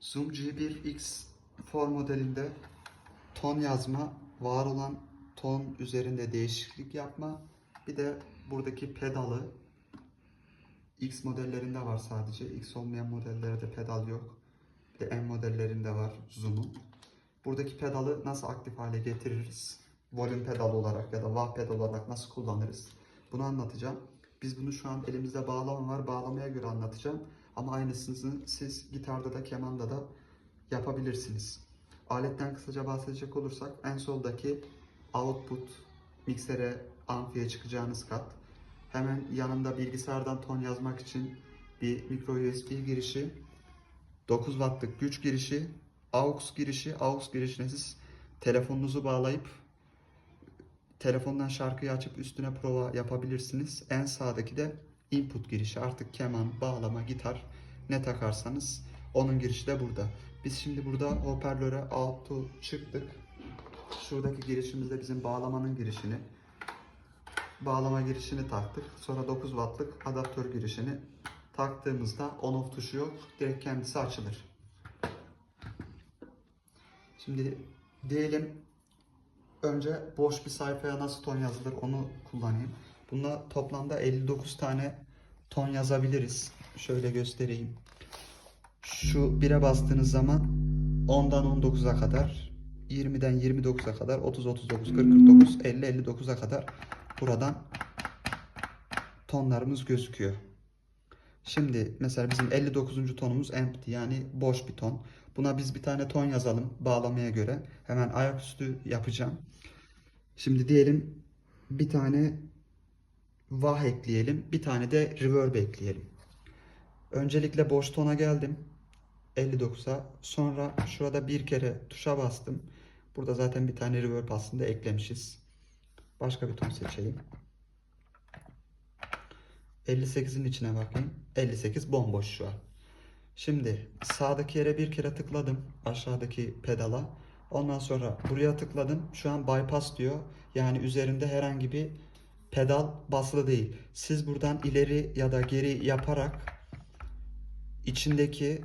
Zoom G1X 4 modelinde ton yazma, var olan ton üzerinde değişiklik yapma, bir de buradaki pedalı X modellerinde var sadece. X olmayan modellerde pedal yok. Bir de M modellerinde var Zoom'un. Buradaki pedalı nasıl aktif hale getiririz? Volüm pedal olarak ya da wah pedal olarak nasıl kullanırız? Bunu anlatacağım. Biz bunu şu an elimizde bağlama var. Bağlamaya göre anlatacağım. Ama aynısını siz gitarda da kemanda da yapabilirsiniz. Aletten kısaca bahsedecek olursak en soldaki output miksere amfiye çıkacağınız kat. Hemen yanında bilgisayardan ton yazmak için bir micro USB girişi, 9 wattlık güç girişi, aux girişi, aux girişine siz telefonunuzu bağlayıp telefondan şarkıyı açıp üstüne prova yapabilirsiniz. En sağdaki de input girişi. Artık keman, bağlama, gitar ne takarsanız onun girişi de burada. Biz şimdi burada hoparlöre out'u çıktık. Şuradaki girişimizde bizim bağlamanın girişini, bağlama girişini taktık. Sonra 9 wattlık adaptör girişini taktığımızda on off tuşu yok. Direkt kendisi açılır. Şimdi diyelim önce boş bir sayfaya nasıl ton yazılır onu kullanayım. Bunda toplamda 59 tane ton yazabiliriz. Şöyle göstereyim. Şu 1'e bastığınız zaman 10'dan 19'a kadar 20'den 29'a kadar 30 39 40 49 50 59'a kadar buradan tonlarımız gözüküyor. Şimdi mesela bizim 59. tonumuz empty yani boş bir ton. Buna biz bir tane ton yazalım bağlamaya göre. Hemen ayaküstü yapacağım. Şimdi diyelim bir tane wah ekleyelim. Bir tane de reverb ekleyelim. Öncelikle boş tona geldim. 59'a. Sonra şurada bir kere tuşa bastım. Burada zaten bir tane reverb aslında eklemişiz. Başka bir ton seçeyim. 58'in içine bakayım. 58 bomboş şu an. Şimdi sağdaki yere bir kere tıkladım. Aşağıdaki pedala. Ondan sonra buraya tıkladım. Şu an bypass diyor. Yani üzerinde herhangi bir pedal basılı değil. Siz buradan ileri ya da geri yaparak içindeki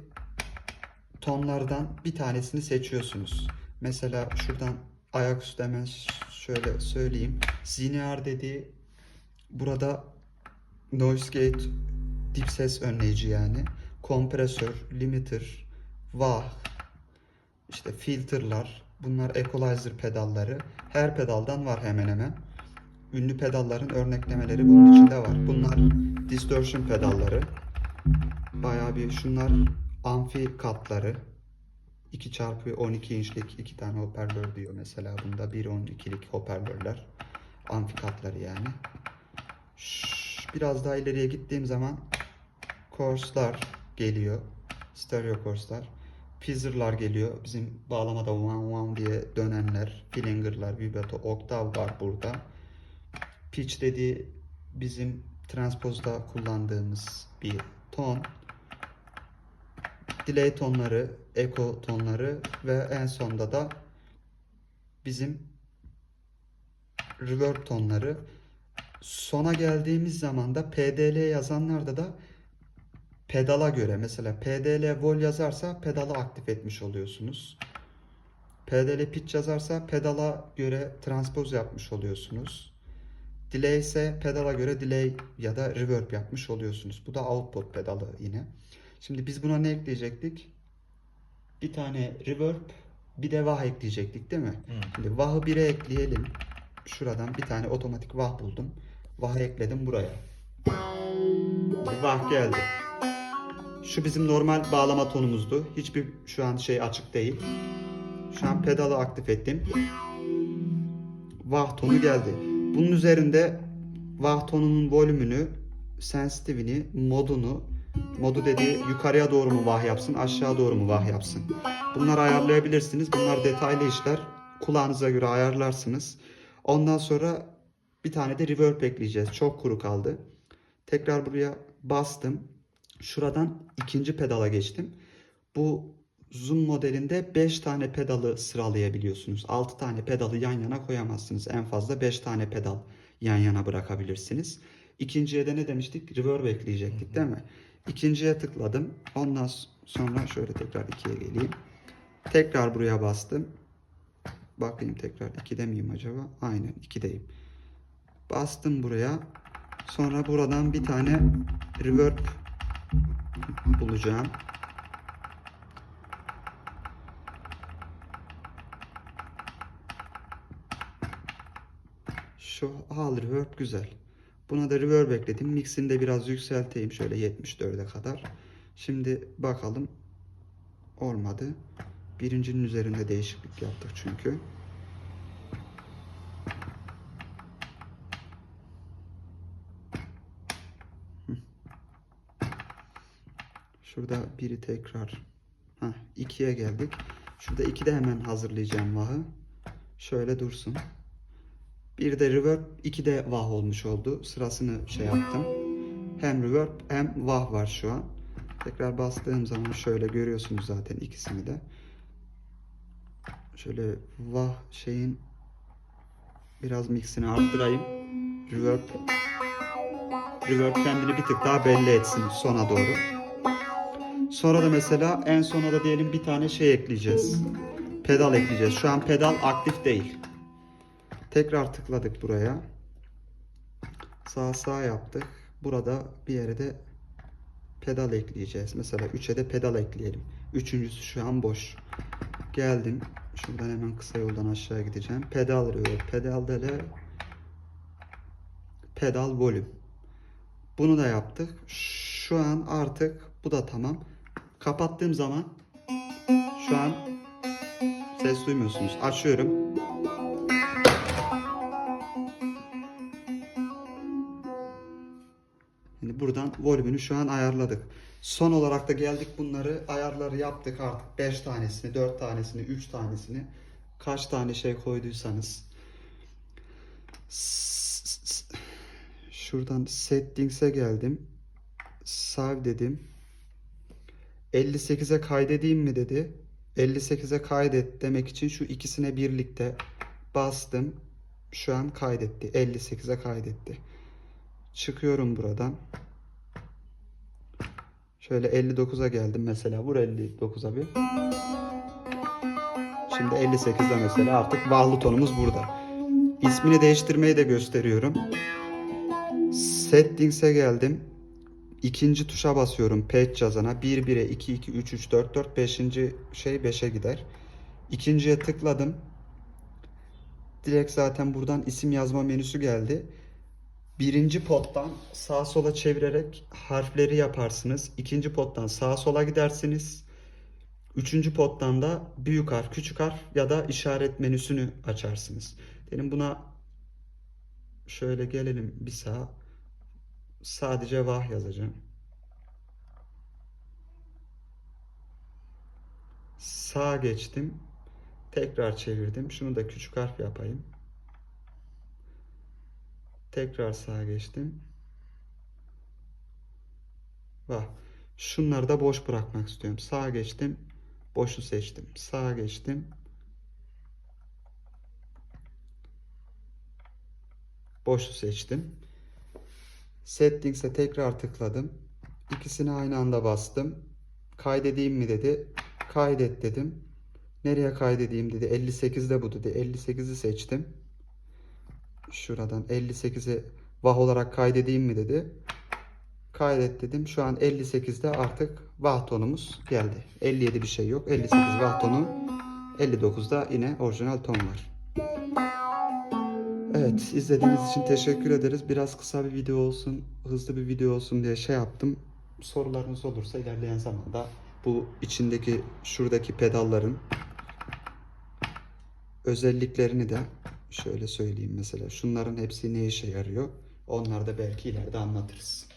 tonlardan bir tanesini seçiyorsunuz. Mesela şuradan ayaküstü hemen şöyle söyleyeyim. Zinear dediği burada noise gate dip ses önleyici yani. Kompresör, limiter, wah, işte filterlar, bunlar equalizer pedalları. Her pedaldan var hemen hemen. Ünlü pedalların örneklemeleri bunun içinde var. Bunlar distortion pedalları. Bayağı bir şunlar amfi katları. 2 çarpı 12 inçlik iki tane hoparlör diyor mesela bunda 1 12'lik hoparlörler. Amfi katları yani. Biraz daha ileriye gittiğim zaman course'lar geliyor. Stereo course'lar. Pizzer'lar geliyor. Bizim bağlamada one one diye dönenler. Flinger'lar, vibrato, oktav var burada. Pitch dediği bizim transpozda kullandığımız bir ton. Delay tonları, echo tonları ve en sonda da bizim reverb tonları. Sona geldiğimiz zaman da PDL yazanlarda da pedala göre mesela PDL vol yazarsa pedalı aktif etmiş oluyorsunuz. PDL pitch yazarsa pedala göre transpoz yapmış oluyorsunuz. Delay ise pedala göre delay ya da reverb yapmış oluyorsunuz. Bu da output pedalı yine. Şimdi biz buna ne ekleyecektik? Bir tane reverb, bir de wah ekleyecektik değil mi? Şimdi wah'ı 1'e ekleyelim. Şuradan bir tane otomatik wah buldum. Wah'ı ekledim buraya. Wah geldi. Şu bizim normal bağlama tonumuzdu. Hiçbir şu an şey açık değil. Şu an pedalı aktif ettim. Wah tonu geldi. Bunun üzerinde wah tonunun volümünü, sensitive'ini, modunu, modu dediği yukarıya doğru mu vah yapsın, aşağı doğru mu vah yapsın. Bunları ayarlayabilirsiniz. Bunlar detaylı işler. Kulağınıza göre ayarlarsınız. Ondan sonra bir tane de reverb ekleyeceğiz. Çok kuru kaldı. Tekrar buraya bastım. Şuradan ikinci pedala geçtim. Bu Zoom modelinde 5 tane pedalı sıralayabiliyorsunuz. 6 tane pedalı yan yana koyamazsınız. En fazla 5 tane pedal yan yana bırakabilirsiniz. İkinciye de ne demiştik? Reverb ekleyecektik değil mi? İkinciye tıkladım. Ondan sonra şöyle tekrar 2'ye geleyim. Tekrar buraya bastım. Bakayım tekrar 2'de miyim acaba? Aynen 2'deyim. Bastım buraya. Sonra buradan bir tane reverb bulacağım. Şu hal reverb güzel. Buna da reverb ekledim. Mixini de biraz yükselteyim şöyle 74'e kadar. Şimdi bakalım. Olmadı. Birincinin üzerinde değişiklik yaptık çünkü. Şurada biri tekrar. Ha, ikiye geldik. Şurada iki de hemen hazırlayacağım vahı. Şöyle dursun. Bir de reverb, iki de vah olmuş oldu. Sırasını şey yaptım. Hem reverb hem vah var şu an. Tekrar bastığım zaman şöyle görüyorsunuz zaten ikisini de. Şöyle vah şeyin biraz mixini arttırayım. Reverb reverb kendini bir tık daha belli etsin sona doğru. Sonra da mesela en sona da diyelim bir tane şey ekleyeceğiz. Pedal ekleyeceğiz. Şu an pedal aktif değil. Tekrar tıkladık buraya. Sağ sağ yaptık. Burada bir yere de pedal ekleyeceğiz. Mesela 3'e de pedal ekleyelim. Üçüncüsü şu an boş. Geldim. Şuradan hemen kısa yoldan aşağı gideceğim. Pedal arıyor. Pedal dele pedal volüm. Bunu da yaptık. Şu an artık bu da tamam. Kapattığım zaman şu an ses duymuyorsunuz. Açıyorum. Volümünü şu an ayarladık. Son olarak da geldik bunları ayarları yaptık artık. 5 tanesini, 4 tanesini, 3 tanesini kaç tane şey koyduysanız. Şuradan settings'e geldim. Save dedim. 58'e kaydedeyim mi dedi. 58'e kaydet demek için şu ikisine birlikte bastım. Şu an kaydetti. 58'e kaydetti. Çıkıyorum buradan. Şöyle 59'a geldim mesela. Vur 59'a bir. Şimdi 58'de mesela artık vahlı tonumuz burada. İsmini değiştirmeyi de gösteriyorum. Settings'e geldim. İkinci tuşa basıyorum patch yazana. 1 1'e 2 2 3 3 4 4 5. şey 5'e gider. İkinciye tıkladım. Direkt zaten buradan isim yazma menüsü geldi. Birinci pottan sağa sola çevirerek harfleri yaparsınız. İkinci pottan sağa sola gidersiniz. Üçüncü pottan da büyük harf, küçük harf ya da işaret menüsünü açarsınız. Benim buna şöyle gelelim bir sağa. Sadece vah yazacağım. Sağa geçtim. Tekrar çevirdim. Şunu da küçük harf yapayım. Tekrar sağa geçtim. Bak. Şunları da boş bırakmak istiyorum. Sağa geçtim. Boşu seçtim. Sağa geçtim. Boşu seçtim. Settings'e tekrar tıkladım. İkisini aynı anda bastım. Kaydedeyim mi dedi. Kaydet dedim. Nereye kaydedeyim dedi. 58'de bu dedi. 58'i seçtim. Şuradan 58'i vah olarak kaydedeyim mi dedi. Kaydet dedim. Şu an 58'de artık vah tonumuz geldi. 57 bir şey yok. 58 vah tonu. 59'da yine orijinal ton var. Evet izlediğiniz için teşekkür ederiz. Biraz kısa bir video olsun, hızlı bir video olsun diye şey yaptım. Sorularınız olursa ilerleyen zamanda bu içindeki şuradaki pedalların özelliklerini de şöyle söyleyeyim mesela. Şunların hepsi ne işe yarıyor? Onları da belki ileride anlatırız.